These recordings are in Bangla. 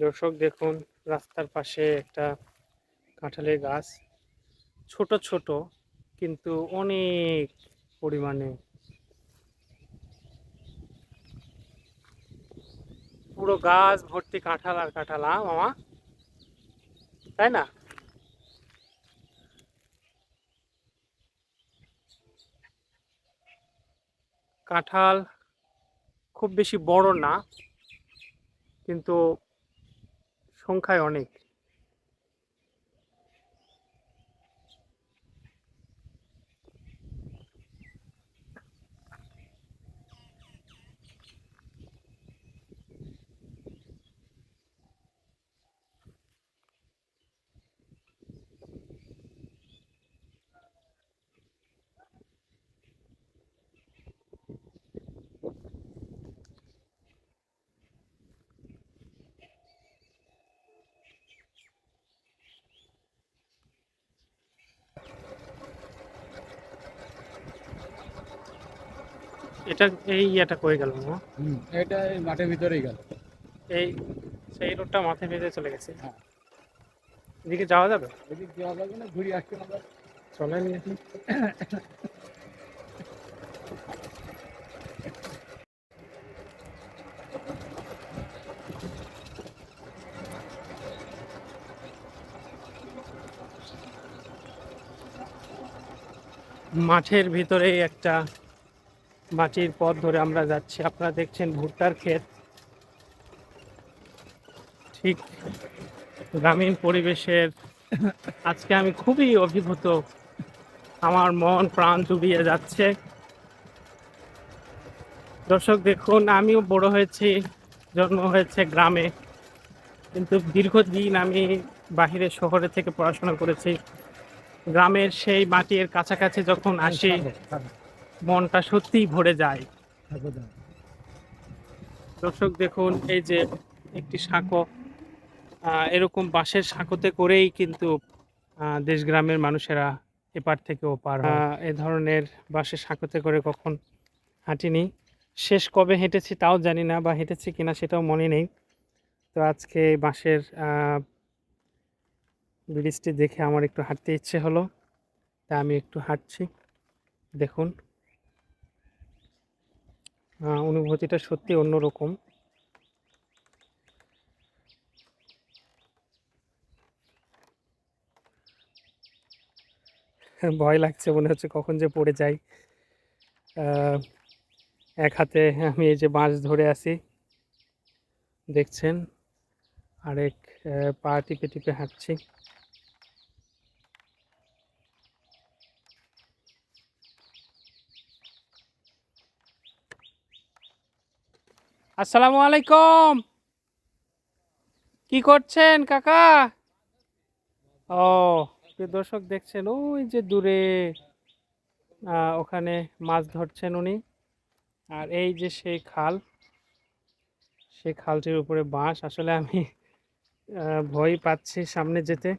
দর্শক দেখুন, রাস্তার পাশে একটা কাঁঠালের গাছ। ছোট ছোট, কিন্তু অনেক পরিমাণে। পুরো গাছ ভর্তি কাঁঠাল আর কাঁঠাল, আ, মামা? তাই না? কাঁঠাল খুব বেশি বড় না, কিন্তু সংখ্যায় অনেক। এটা এই ইয়েটা কয়ে গেল মামা? এটা এই মাঠের ভিতরেই গেল। এই সেই রোডটা মাথায় ভেজে চলে গেছে? হ্যাঁ। এদিকে যাওয়া যাবে? এদিক যাওয়া লাগবে না ঘুরে আসতে হবে। চলেন মাঠের ভিতরে একটা মাটির পথ ধরে আমরা যাচ্ছি। আপনারা দেখছেন ভুট্টার ক্ষেত। ঠিক গ্রামীণ পরিবেশের আজকে আমি খুবই অভিভূত। আমার মন, প্রাণ ডুবিয়ে যাচ্ছে। দর্শক, দেখুন, আমিও বড় হয়েছি, জন্ম হয়েছে গ্রামে। কিন্তু দীর্ঘদিন আমি বাহিরে শহরে থেকে পড়াশোনা করেছি। গ্রামের সেই মাটির কাছাকাছি যখন আসি মনটা সত্যিই ভরে যায়। দর্শক দেখুন এই যে একটি সাঁকো এরকম বাঁশের সাঁকোতে করেই কিন্তু দেশ গ্রামের মানুষেরা এপার থেকে ওপার এ ধরনের বাঁশের সাঁকোতে করে কখন হাঁটিনি। শেষ কবে হেঁটেছি তাও জানি না বা হেঁটেছি কিনা সেটাও মনে নেই। তো আজকে বাঁশের ব্রিজটি দেখে আমার একটু হাঁটতে ইচ্ছে হলো তা আমি একটু হাঁটছি। দেখুন। অনুভূতিটা সত্যি অন্যরকম। ভয় লাগছে মনে হচ্ছে কখন যে পড়ে যাই। এক হাতে আমি এই যে বাঁশ ধরে আছি, দেখছেন? আরেক পা টিপে টিপে হাঁটছি। আসসালামু আলাইকুম। কি করছেন কাকা? ও দর্শক দেখছেন ওই যে দূরে ওখানে মাছ ধরছেন উনি। আর এই যে সেই খাল সেই খালটির উপরে বাঁশ। আসলে আমি ভয় পাচ্ছি সামনে যেতে।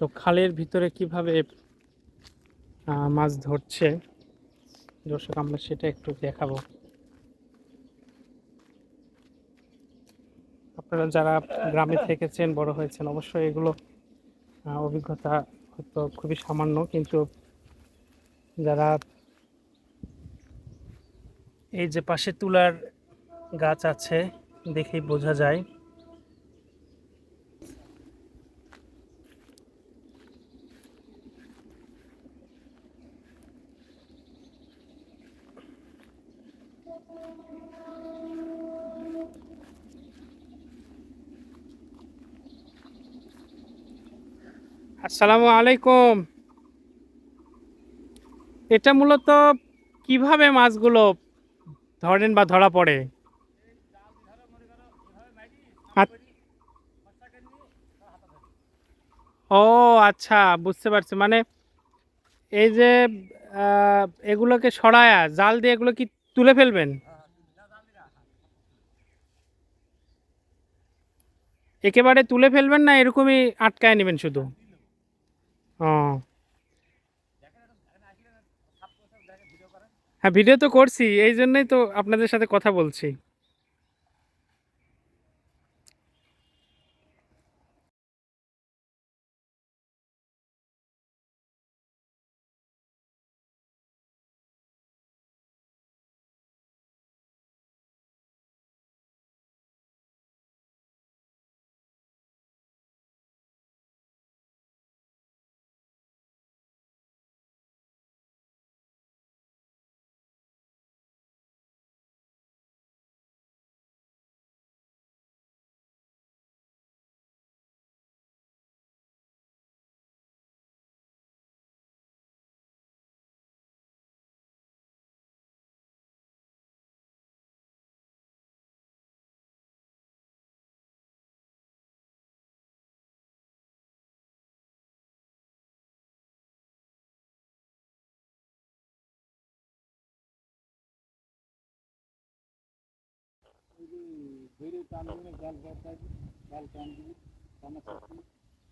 তো খালের ভিতরে কীভাবে মাছ ধরছে? দর্শক, আমরা সেটা একটু দেখাবো। আপনারা যারা গ্রামে থেকেছেন, বড় হয়েছেন, অবশ্যই এগুলো অভিজ্ঞতা হয়তো খুবই সামান্য, কিন্তু যারা এই যে পাশে তুলার গাছ আছে, দেখেই বোঝা যায়। আসসালামু আলাইকুম। এটা মূলত কীভাবে মাছগুলো ধরেন বা ধরা পড়ে? ও আচ্ছা বুঝতে পারছি। মানে এই যে এগুলোকে সরায়া, জাল দিয়ে এগুলো কি তুলে ফেলবেন? একেবারে তুলে ফেলবেন না এরকমই আটকায় নেবেন শুধু? হ্যাঁ ভিডিও তো করছি এই জন্যই তো আপনাদের সাথে কথা বলছি।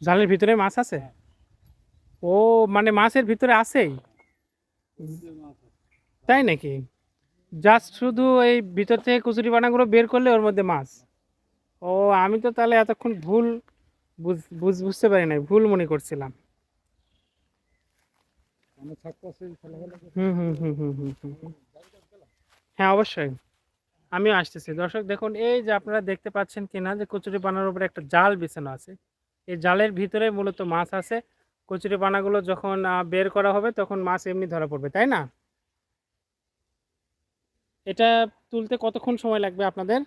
জালের ভিতরে মাছ আছে? ও মানে মাছের ভিতরে আছেই? তাই নাকি? জাস্ট শুধু এই ভিতর থেকে কচুরি বানাগুলো বের করলে ওর মধ্যে মাছ। ও, আমি তো তাহলে এতক্ষণ ভুল বুঝ- বুঝ- বুঝতে পারি নাই, ভুল মনে করছিলাম। হুম হুম হুম হুম হুম হুম। হ্যাঁ অবশ্যই। আমিও আসতেছি। দর্শক, দেখুন, এই যে আপনারা দেখতে পাচ্ছেন কিনা যে কচুরি পানার উপরে একটা জাল বিছানো আছে। এই জালের ভিতরে মূলত মাছ আছে। কচুরি পানাগুলো যখন বের করা হবে তখন মাছ এমনি ধরা পড়বে, তাই না? এটা তুলতে কতক্ষণ সময় লাগবে আপনাদের?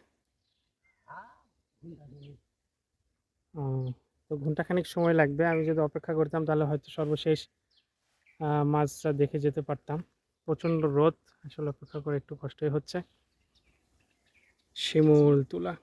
তো ঘন্টাখানিক সময় লাগবে। আমি যদি অপেক্ষা করতাম তাহলে হয়তো সর্বশেষ মাছটা দেখে যেতে পারতাম। প্রচণ্ড রোদ। আসলে অপেক্ষা করে একটু কষ্টই হচ্ছে। শিমুল তুলা।